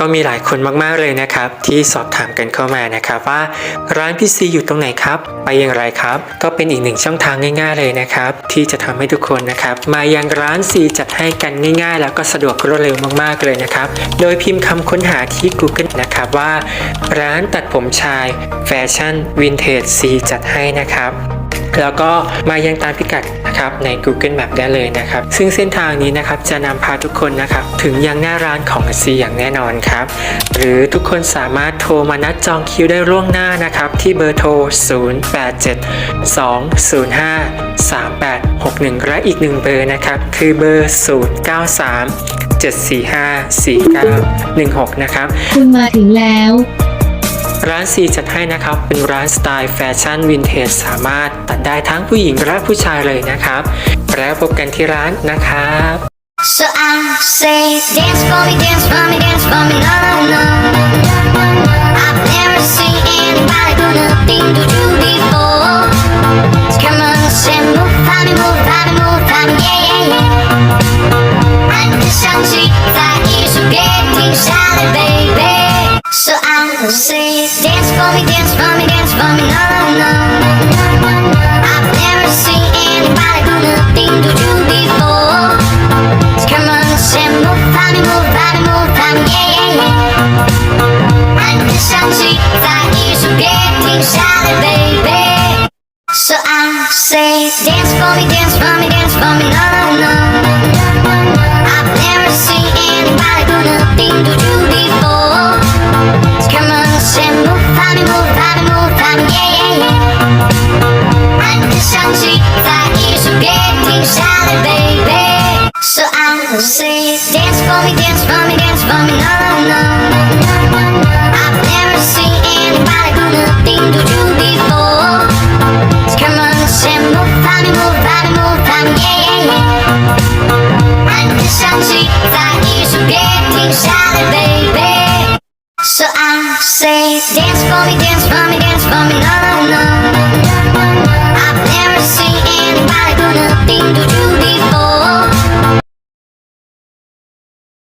ก็มีหลายคนมากๆเลยนะครับ ที่สอบถามกันเข้ามานะครับว่าร้านพี่ซีอยู่ตรงไหนครับ ไปอย่างไรครับ ก็เป็นอีกหนึ่งช่องทางง่ายๆเลยนะครับ ที่จะทำให้ทุกคนนะครับ มายังร้านซีจัดให้กันง่ายๆ แล้วก็สะดวกรวดเร็วมากๆเลยนะครับ โดยพิมพ์คำค้นหาที่ Google นะครับว่า ร้านตัดผมชาย แฟชั่นวินเทจซีจัดให้นะครับ แล้วก็มายังตามพิกัดนะครับใน Google Map ได้เลยนะครับ ซึ่งเส้นทางนี้นะครับจะนำพาทุกคนนะครับถึงยังหน้าร้านของซีอย่างแน่นอนครับ หรือทุกคนสามารถโทรมานัดจองคิวได้ล่วงหน้านะครับ ที่เบอร์โทร 087 205 3861 และอีกหนึ่งเบอร์นะครับ คือเบอร์ 093 745 4916 นะครับ คุณมาถึงแล้ว ร้านซีจัดให้นะครับ เป็นร้านสไตล์แฟชั่นวินเทจสามารถตัดได้ทั้งผู้หญิงและผู้ชายเลยนะครับ แล้วพบกันที่ร้านนะครับ So I say, dance for me, dance for me, dance for me, no, no, no. So I say, dance for me, dance for me, dance for me, no, say, dance for me, dance for me, dance for me, no, no, no. I've never seen anybody to before. Come on, move, move, move, yeah, yeah, yeah. And baby. So I say, dance for me, dance for me, dance for me, no, no,